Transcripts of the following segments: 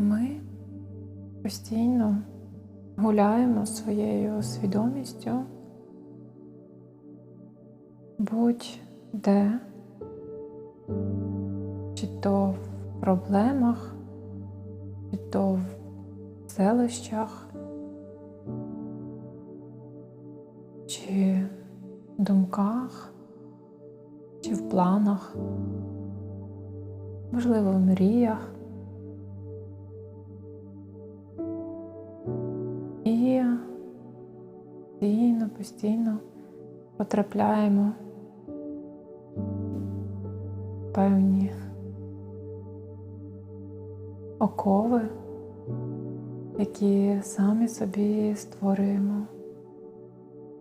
Ми постійно гуляємо своєю свідомістю будь-де, чи то в проблемах, чи то в селищах, чи в думках, чи в планах, можливо, в мріях. Постійно, потрапляємо в певні окови, які самі собі створюємо.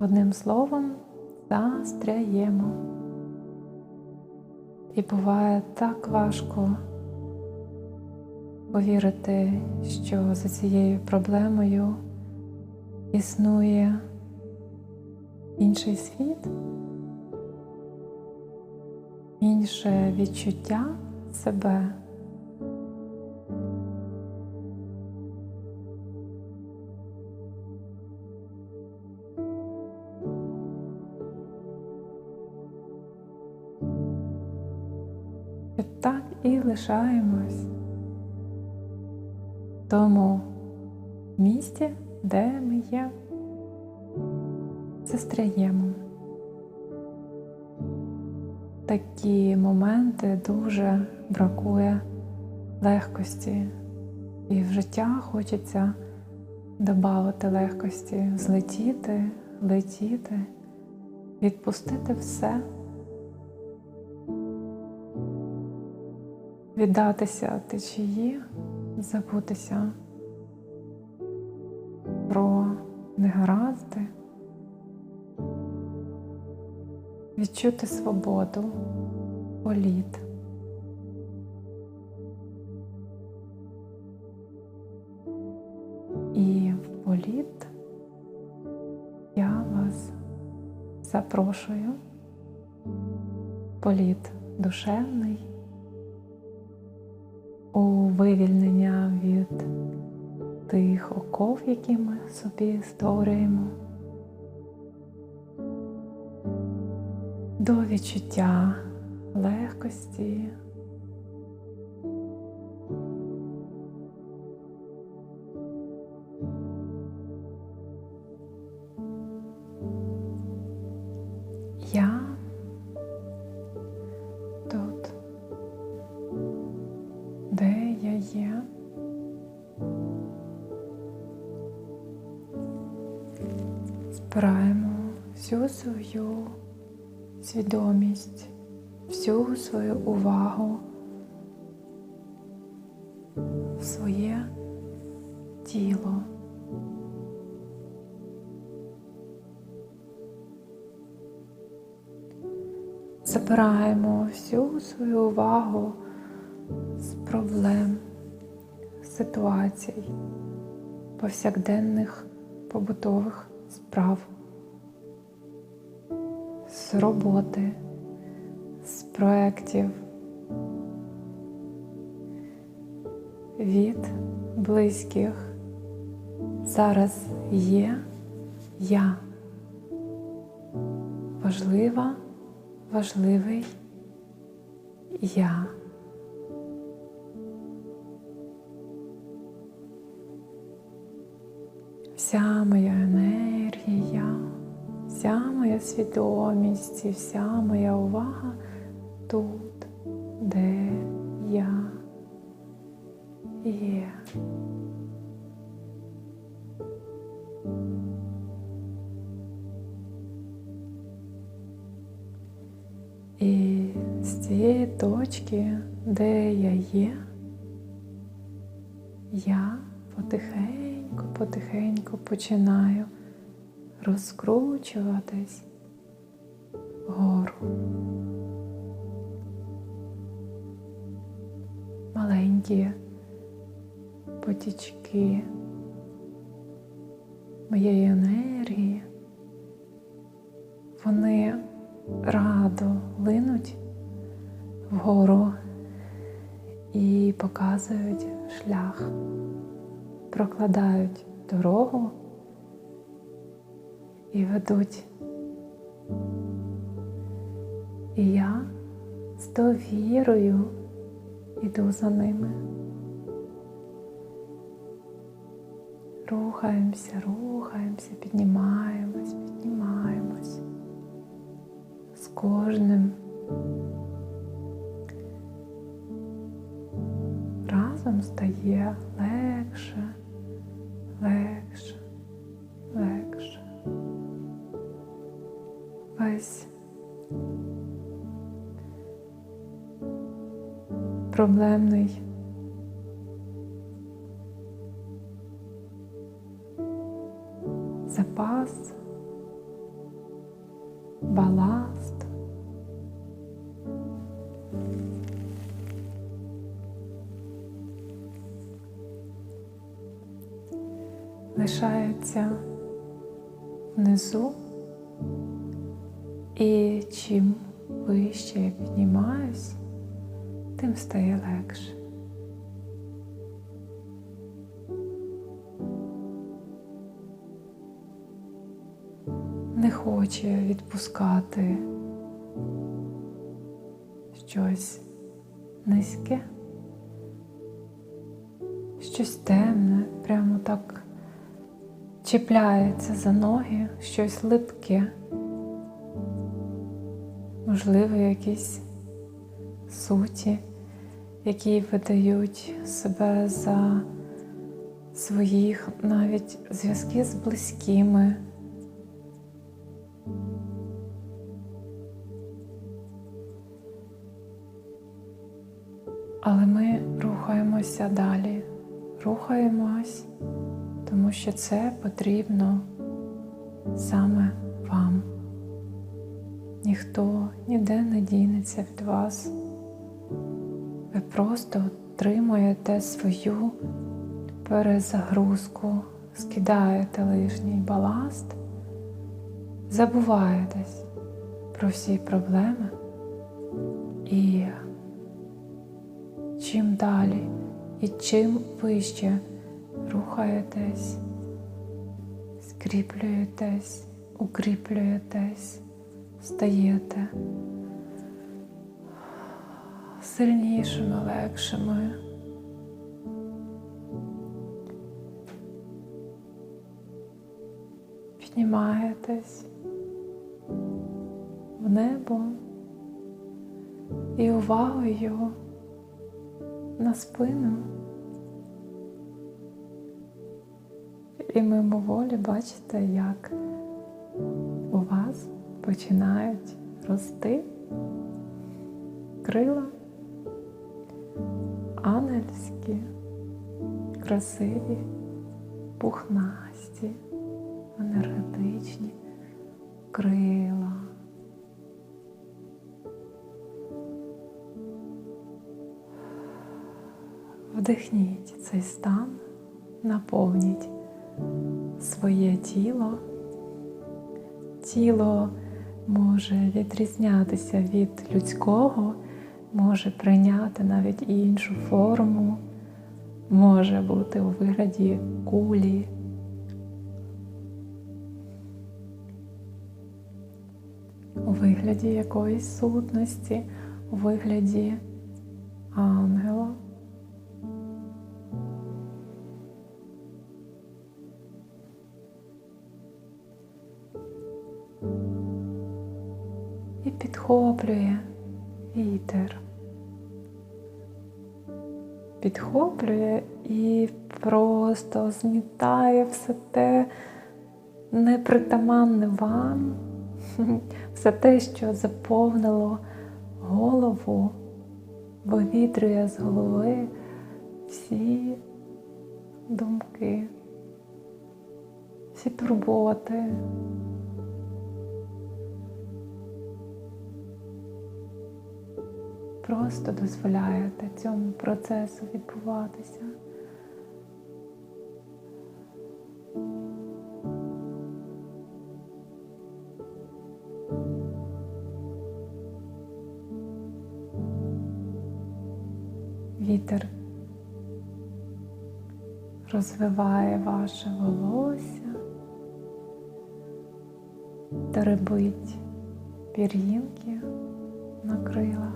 Одним словом, застряємо. І буває так важко повірити, що за цією проблемою існує інший світ, інше відчуття себе. Так і лишаємось в тому місці, де ми є, застряємо. Такі моменти дуже бракує легкості, і в життя хочеться додати легкості, злетіти, летіти, відпустити все. віддатися течії, забутися про негаразди, відчути свободу, політ. І в політ я вас запрошую. Політ душевний у вивільнення від тих оков, які ми собі створюємо, до відчуття легкості. Я тут де я є. Збираємо всю свою свідомість, всю свою увагу в своє тіло. Забираємо всю свою увагу з проблем, ситуацій, повсякденних побутових справ, з роботи, з проєктів, від близьких. Зараз є я. Важлива, важливий я. Вся моя енергія, вся моя свідомість і вся моя увага тут, де я є. І з цієї точки, де я є, я потихеньку, потихеньку починаю розкручуватись вгору. Маленькі потічки моєї енергії, вони радо линуть вгору і показують шлях, прокладають дорогу і ведуть. І я з довірою іду за ними. Рухаємося, рухаємося, піднімаємось, піднімаємось. З кожним разом стає легше, проблемний запас, баласт. Лишається внизу, і чим вище я піднімаюсь, тим стає легше. Не хоче відпускати щось низьке, щось темне, прямо так чіпляється за ноги, щось липке, можливо, якісь суті, які видають себе за своїх навіть зв'язки з близькими. Але ми рухаємося далі, рухаємось, тому що це потрібно саме вам. Ніхто ніде не дінеться від вас. Просто отримуєте свою перезагрузку, скидаєте лишній баласт, забуваєтесь про всі проблеми. І чим далі і чим вище рухаєтесь, скріплюєтесь, укріплюєтесь, стаєте сильнішими, легшими. Піднімаєтесь в небо і увагою на спину. І мимоволі бачите, як у вас починають рости крила ангельські, красиві, пухнасті, енергетичні крила. Вдихніть цей стан, наповніть своє тіло. Тіло може відрізнятися від людського, може прийняти навіть іншу форму, може бути у вигляді кулі. У вигляді якоїсь сутності, у вигляді ангела. І підхоплює вітер. Підхоплює і просто змітає все те непритаманне вам, все те, що заповнило голову, вивітрює з голови всі думки, всі турботи. Просто дозволяєте цьому процесу відбуватися. Вітер розвиває ваше волосся, теребить пір'їнки на крилах,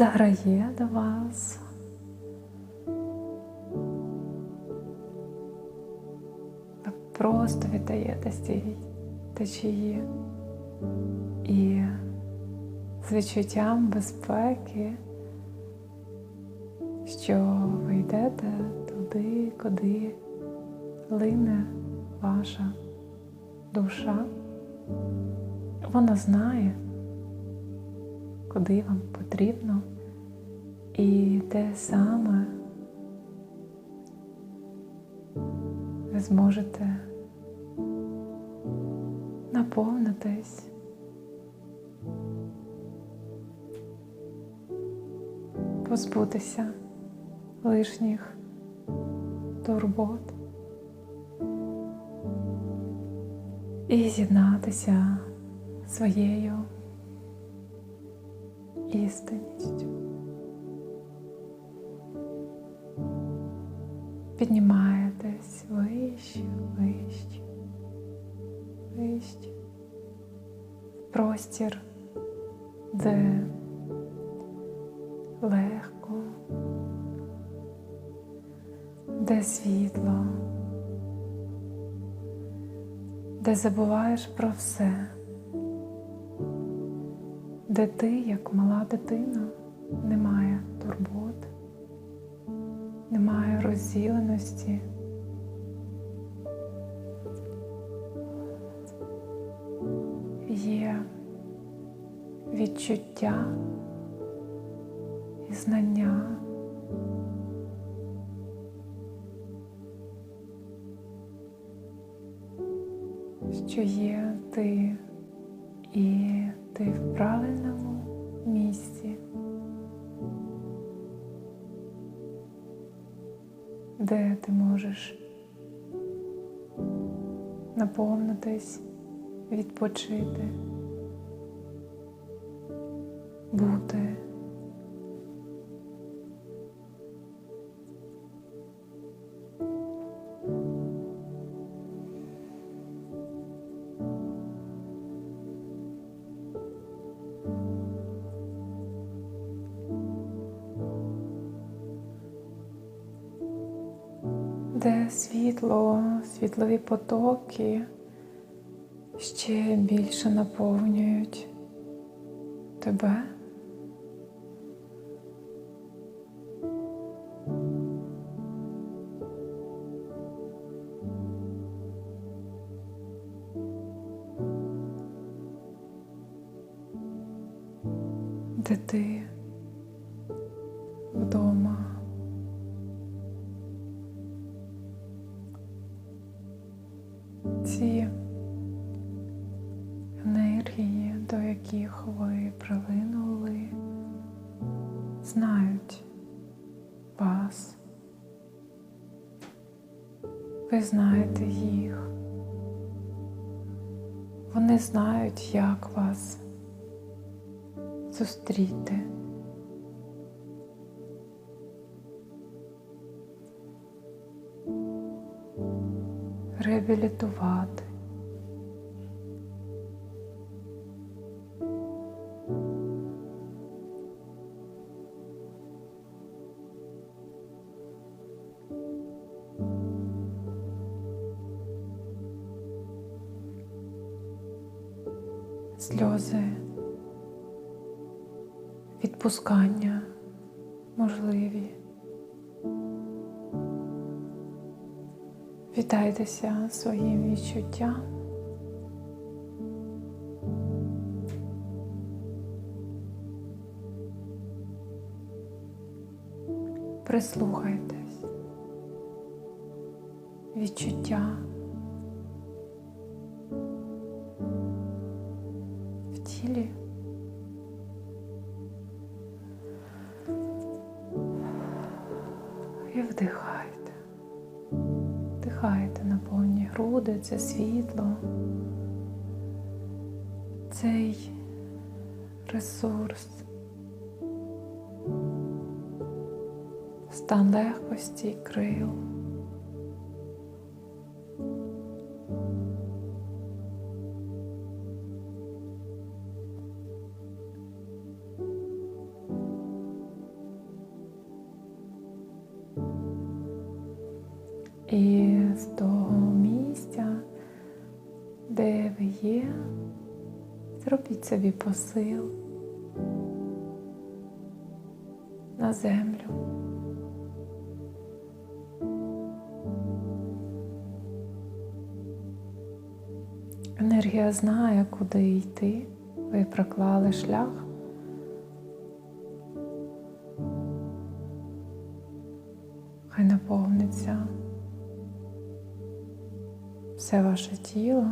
заграє до вас. Ви просто віддаєтесь цій течії і з відчуттям безпеки, що ви йдете туди, куди лине ваша душа. Вона знає, куди вам потрібно. І де саме ви зможете наповнитись. Позбутися лишніх турбот. І з'єднатися своєю істинністю. Піднімаєтесь вище, вище, вище, в простір, де легко, де світло, де забуваєш про все, де ти, як мала дитина, немає турбот, немає розділеності. Є відчуття і знання. Що є ти і ти в правильному місці, де ти можеш наповнитись, відпочити, бути. Світлові потоки ще більше наповнюють тебе. Знаєте їх. Вони знають, як вас зустріти. реабілітувати. Відпускання можливі. Вітайтеся своїм відчуттям. Прислухайтесь, відчуття це світло, цей ресурс стан легкості й крил. І з зробіть собі посил на землю. Енергія знає, куди йти. Ви проклали шлях. Хай наповниться все ваше тіло.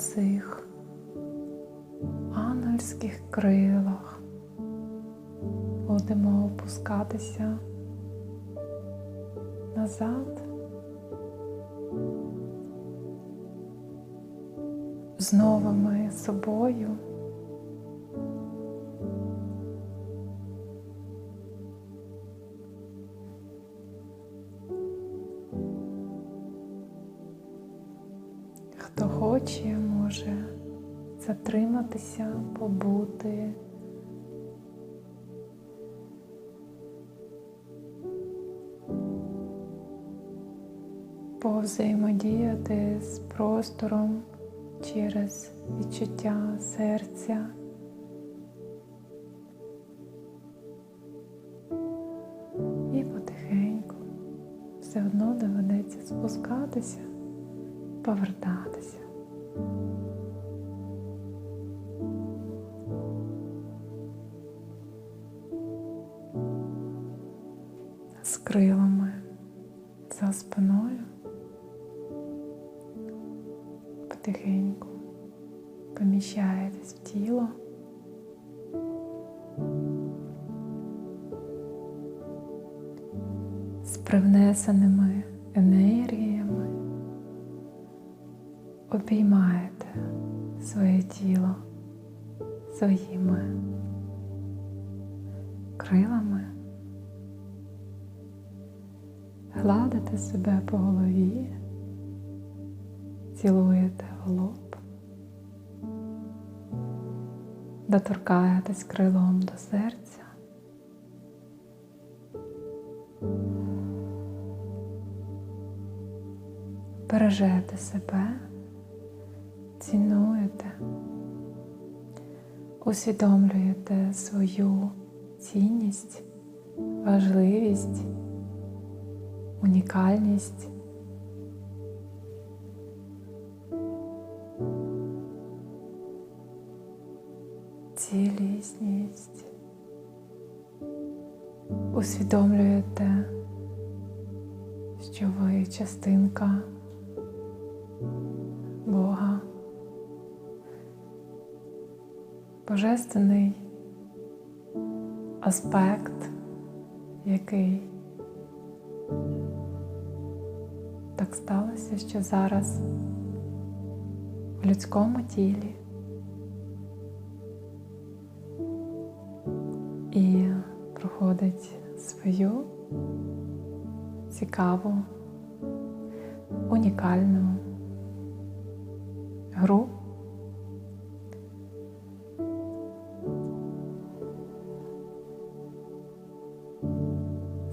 Цих ангельських крилах будемо опускатися назад. З новими собою. Затриматися, побути. Повзаємодіяти з простором через відчуття серця. І потихеньку все одно доведеться спускатися, повертатися. Привнесеними енергіями обіймаєте своє тіло своїми крилами, гладите себе по голові, цілуєте в лоб, доторкаєтесь крилом до серця. Бережете себе, цінуєте, усвідомлюєте свою цінність, важливість, унікальність. Цілісність. Усвідомлюєте, що ви частинка божественний аспект, який так сталося, що зараз в людському тілі і проходить свою цікаву, унікальну гру.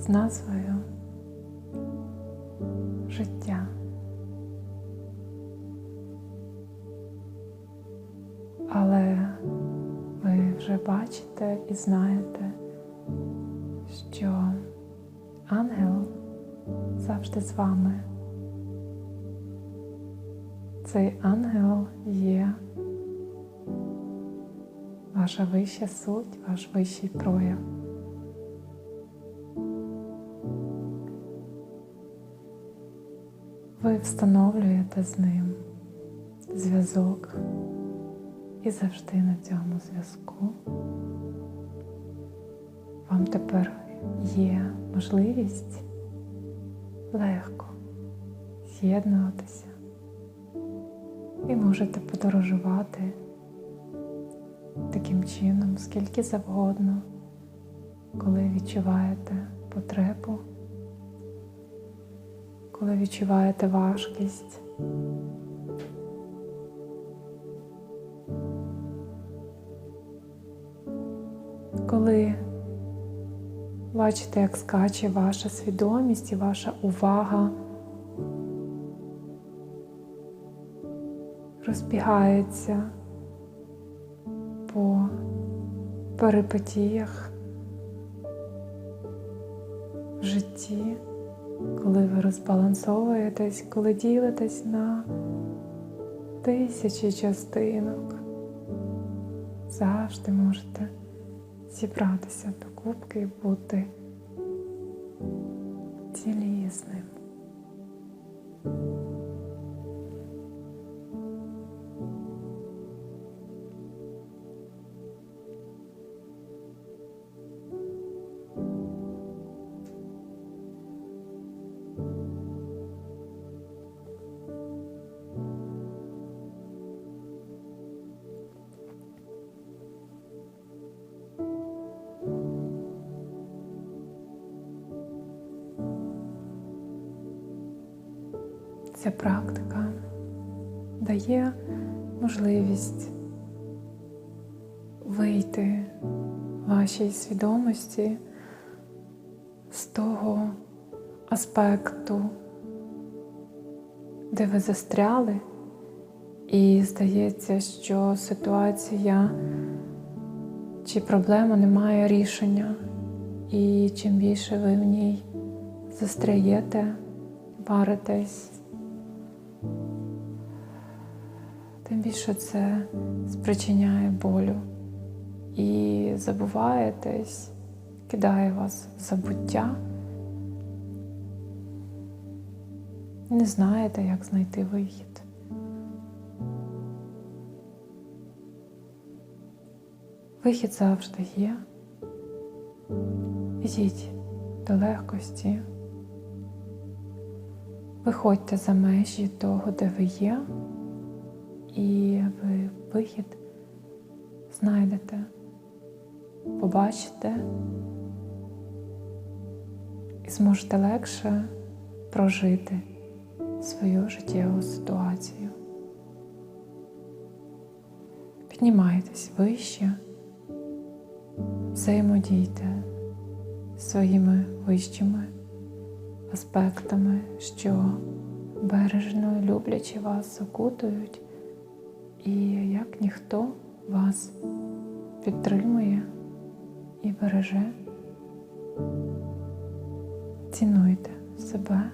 З назвою життя. Але ви вже бачите і знаєте, що ангел завжди з вами. Цей ангел є ваша вища суть, ваш вищий прояв. Ви встановлюєте з ним зв'язок і завжди на цьому зв'язку. Вам тепер є можливість легко з'єднуватися і можете подорожувати таким чином, скільки завгодно, коли відчуваєте потребу, коли відчуваєте важкість. Коли бачите, як скаче ваша свідомість і ваша увага розбігається по перипетіях в житті, коли ви розбалансовуєтесь, коли ділитесь на тисячі частинок, завжди можете зібратися до кубки і бути цілісним. Ця практика дає можливість вийти вашій свідомості з того аспекту, де ви застряли, і здається, що ситуація чи проблема не має рішення, і чим більше ви в ній застряєте, варитесь, тим більше це спричиняє болю і забуваєтесь, кидає вас в забуття. Не знаєте, як знайти вихід. Вихід завжди є. Ідіть до легкості. Виходьте за межі того, де ви є, і ви вихід знайдете, побачите і зможете легше прожити свою життєву ситуацію. Піднімайтесь вище, взаємодійте своїми вищими аспектами, що бережно люблячи вас окутують, і як ніхто вас підтримує і береже. Цінуйте себе,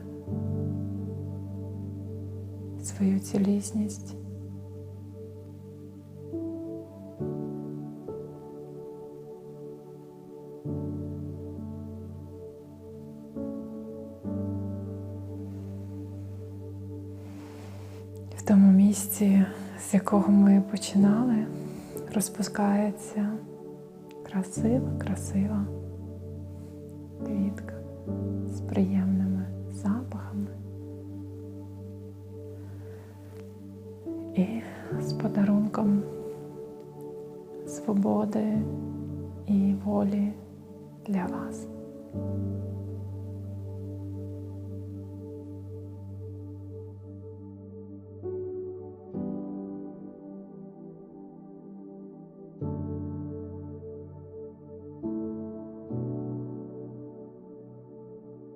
свою цілісність. В тому місці, з якого ми починали, розпускається красива, красива квітка з приємними запахами і з подарунком свободи і волі для вас.